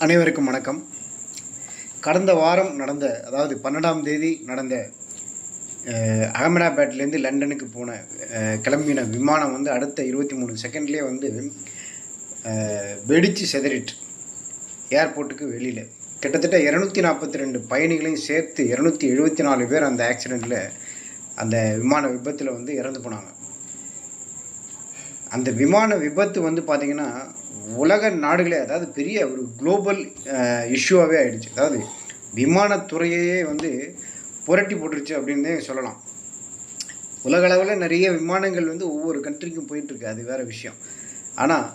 அனைவருக்கும் வணக்கம். கடந்த வாரம் நடந்த அதாவது பன்னெண்டாம் தேதி நடந்த அஹ், அகமதாபாத்லேருந்து லண்டனுக்கு போன கிளம்பின விமானம் வந்து அடுத்த இருபத்தி மூணு செகண்ட்லேயே வந்து வெடித்து செதறிட்டு ஏர்போர்ட்டுக்கு வெளியில். கிட்டத்தட்ட இரநூத்தி நாற்பத்தி ரெண்டு பயணிகளையும் சேர்த்து இரநூத்தி எழுபத்தி நாலு பேர் அந்த ஆக்சிடெண்ட்டில் அந்த விமான விபத்தில் வந்து இறந்து போனாங்க. அந்த விமான விபத்து வந்து பார்த்திங்கன்னா உலக நாடுகளே அதாவது பெரிய ஒரு குளோபல் இஷ்யூவாகவே ஆயிடுச்சு. அதாவது விமானத்துறையே வந்து புரட்டி போட்டுருச்சு அப்படின்னே சொல்லலாம். உலக அளவில் நிறைய விமானங்கள் வந்து ஒவ்வொரு கண்ட்ரிக்கும் போயிட்டுருக்கு. அது வேறு விஷயம். ஆனால்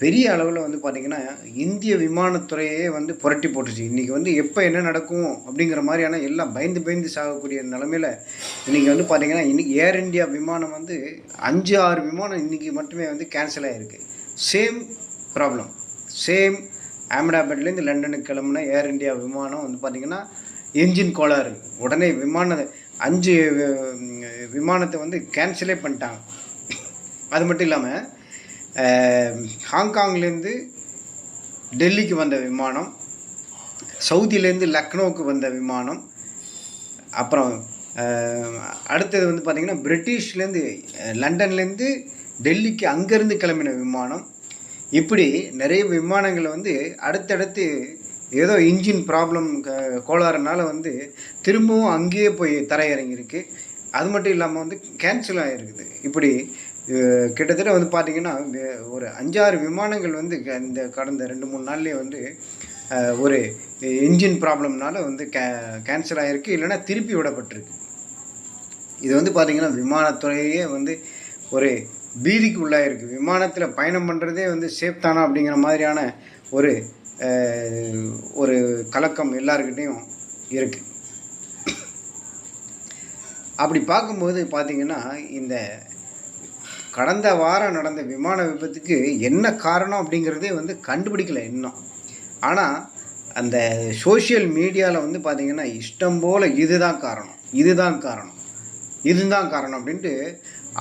பெரிய அளவில் வந்து பார்த்திங்கன்னா இந்திய விமானத்துறையே வந்து புரட்டி போட்டுருச்சு. இன்றைக்கி வந்து எப்போ என்ன நடக்கும் அப்படிங்கிற மாதிரியான எல்லாம் பயந்து பயந்து சாகக்கூடிய நிலமையில் இன்றைக்கி வந்து பார்த்திங்கன்னா இன்றைக்கி ஏர் இந்தியா விமானம் வந்து அஞ்சு ஆறு விமானம் இன்றைக்கி மட்டுமே வந்து கேன்சல் ஆகிருக்கு சேம் ப்ராப்ளம் சேம் அஹமதாபாத்லேருந்து லண்டனுக்கு கிளம்புன ஏர் இந்தியா விமானம் வந்து பார்த்திங்கன்னா என்ஜின் கோளாறு. உடனே விமான அஞ்சு விமானத்தை வந்து கேன்சலே பண்ணிட்டாங்க. அது மட்டும் இல்லாமல் ஹாங்காங்லேருந்து டெல்லிக்கு வந்த விமானம் சவுதியிலேருந்து லக்னோவுக்கு வந்த விமானம் அப்புறம் அடுத்தது வந்து பார்த்திங்கன்னா பிரிட்டிஷ்லேருந்து லண்டன்லேருந்து டெல்லிக்கு அங்கேருந்து கிளம்பின விமானம் இப்படி நிறைய விமானங்கள் வந்து அடுத்தடுத்து ஏதோ இன்ஜின் ப்ராப்ளம் கோளாறுனால வந்து திரும்பவும் அங்கேயே போய் தரையிறங்கியிருக்கு. அது மட்டும் இல்லாமல் வந்து கேன்சல் ஆகிருக்குது இப்படி கிட்டத்தட்ட வந்து பார்த்திங்கன்னா ஒரு அஞ்சாறு விமானங்கள் வந்து க- இந்த கடந்த ரெண்டு மூணு நாள்லேயே வந்து ஒரு இன்ஜின் ப்ராப்ளம்னால வந்து கே கேன்சல் ஆகிருக்கு இல்லைன்னா திருப்பி விடப்பட்டிருக்கு. இது வந்து பார்த்திங்கன்னா விமானத்துறையே வந்து ஒரு பீதிக்கு உள்ளாயிருக்கு விமானத்தில் பயணம் பண்ணுறதே வந்து சேஃப் தானா அப்படிங்கிற மாதிரியான ஒரு ஒரு கலக்கம் எல்லாருக்கிட்டேயும் இருக்குது அப்படி பார்க்கும்போது பார்த்திங்கன்னா இந்த கடந்த வாரம் நடந்த விமான விபத்துக்கு என்ன காரணம் அப்படிங்கிறதே வந்து கண்டுபிடிக்கல இன்னும். ஆனால் அந்த சோஷியல் மீடியாவில் வந்து பார்த்திங்கன்னா இஷ்டம் போல் இதுதான் காரணம் இதுதான் காரணம் இதுதான் காரணம் அப்படின்ட்டு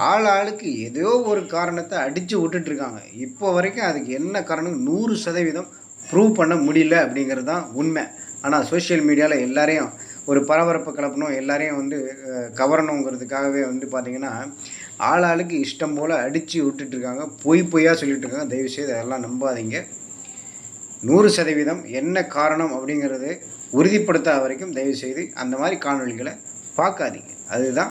ஆள் ஆளுக்கு ஏதோ ஒரு காரணத்தை அடித்து விட்டுட்ருக்காங்க இப்போ வரைக்கும் அதுக்கு என்ன காரணம் நூறு சதவீதம் ப்ரூவ் பண்ண முடியல அப்படிங்கிறது தான் உண்மை. ஆனால் சோஷியல் மீடியாவில் எல்லாரையும் ஒரு பரபரப்பு கிளப்பணும் எல்லாரையும் வந்து கவரணுங்கிறதுக்காகவே வந்து பார்த்திங்கன்னா ஆள் ஆளுக்கு இஷ்டம் போல் அடித்து விட்டுட்ருக்காங்க பொய் பொய்யாக சொல்லிட்டு இருக்காங்க தயவுசெய்து அதெல்லாம் நம்பாதீங்க. நூறு சதவீதம் என்ன காரணம் அப்படிங்கிறது உறுதிப்படுத்தாத வரைக்கும் தயவுசெய்து அந்த மாதிரி காணொளிகளை பார்க்காதீங்க. அதுதான்